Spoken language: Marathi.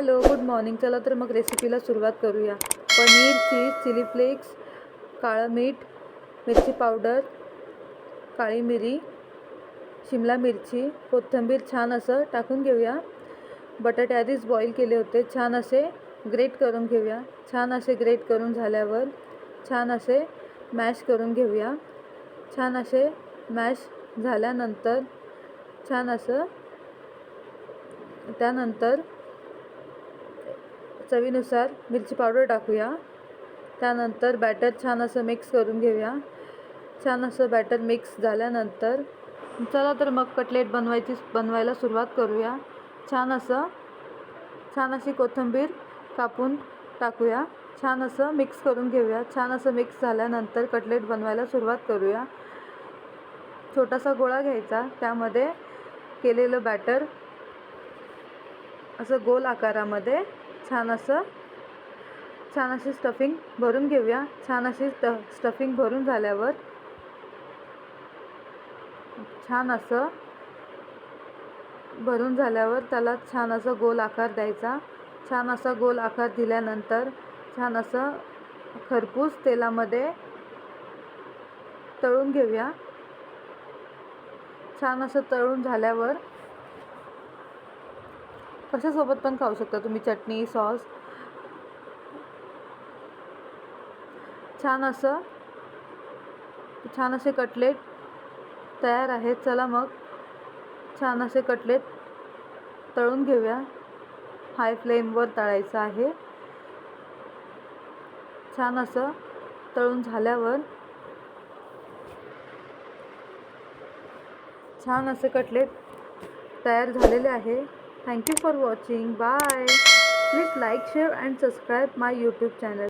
Hello good morning. चला तर मग रेसिपीला सुरुवात करूया. पनीर चीज चिली फ्लेक्स काळं मीठ मिरची पावडर काळी मिरी शिमला मिरची कोथिंबीर छान असं टाकून घेऊया. बटाटे आधीच बॉईल केले होते. छान असे ग्रेट करून घेऊया. छान असे ग्रेट करून झाल्यावर छान असे मॅश करून घेऊया. छान असे मॅश झाल्यानंतर छान असं त्यानंतर चवीनुसार मिरची पावडर टाकूया. त्यानंतर बॅटर छान असं मिक्स करून घेऊया. छान असं बॅटर मिक्स झाल्यानंतर चला तर मग कटलेट बनवायची बनवायला सुरुवात करूया. छान असं छान अशी कोथिंबीर कापून टाकूया. छान असं मिक्स करून घेऊया. छान असं मिक्स झाल्यानंतर कटलेट बनवायला सुरुवात करूया. छोटासा गोळा घ्यायचा. त्यामध्ये केलेलं बॅटर असं गोल आकारामध्ये छान असं छान अशी स्टफिंग भरून घेऊया. छान अशी स्ट स्टफिंग भरून झाल्यावर छान असं भरून झाल्यावर त्याला छान असं गोल आकार द्यायचा. छान असा गोल आकार दिल्यानंतर छान असं खरपूस तेलामध्ये तळून घेऊया. छान असं तळून झाल्यावर कशासोबत पण खाऊ शकता तुम्ही? चटणी सॉस? छान असं. छान असे कटलेट तयार आहेत. चला मग. छान असे कटलेट तळून घेऊया. हाय फ्लेमवर तळायचं आहे. छान असं तळून झाल्यावर छान असे कटलेट तयार झालेले आहे. Thank you for watching. Bye. Please like, share and subscribe my YouTube channel.